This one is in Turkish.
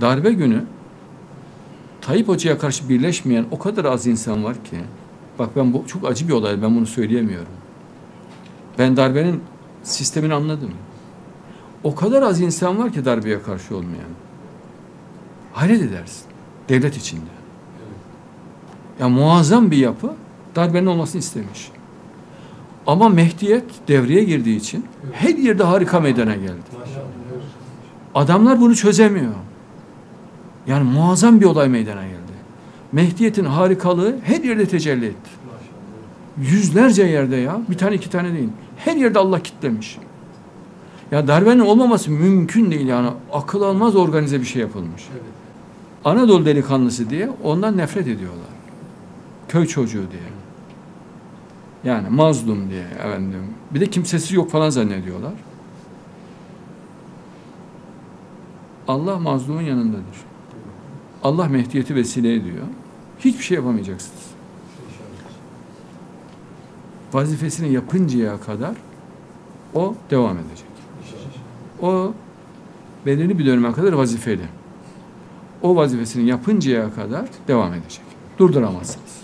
darbe günü Tayyip Hoca'ya karşı birleşmeyen o kadar az insan var ki. Bak ben bu çok acı bir olay. Ben bunu söyleyemiyorum. Ben darbenin sistemini anladım. O kadar az insan var ki darbeye karşı olmayan. Hayret edersin. Devlet içinde. Ya muazzam bir yapı darbenin olmasını istemiş. Ama Mehdiyet devreye girdiği için her yerde harika meydana geldi. Adamlar bunu çözemiyor. Yani muazzam bir olay meydana geldi. Mehdiyet'in harikalığı her yerde tecelli etti. Yüzlerce yerde ya. Bir tane iki tane değil. Her yerde Allah kitlemiş. Ya darbenin olmaması mümkün değil yani. Akıl almaz organize bir şey yapılmış. Anadolu delikanlısı diye ondan nefret ediyorlar. Köy çocuğu diye. Yani mazlum diye efendim. Bir de kimsesi yok falan zannediyorlar. Allah mazlumun yanındadır. Allah Mehdiyeti vesile ediyor. Hiçbir şey yapamayacaksınız. Vazifesini yapıncaya kadar o devam edecek. O belirli bir döneme kadar vazifeli. O vazifesini yapıncaya kadar devam edecek. Durduramazsınız.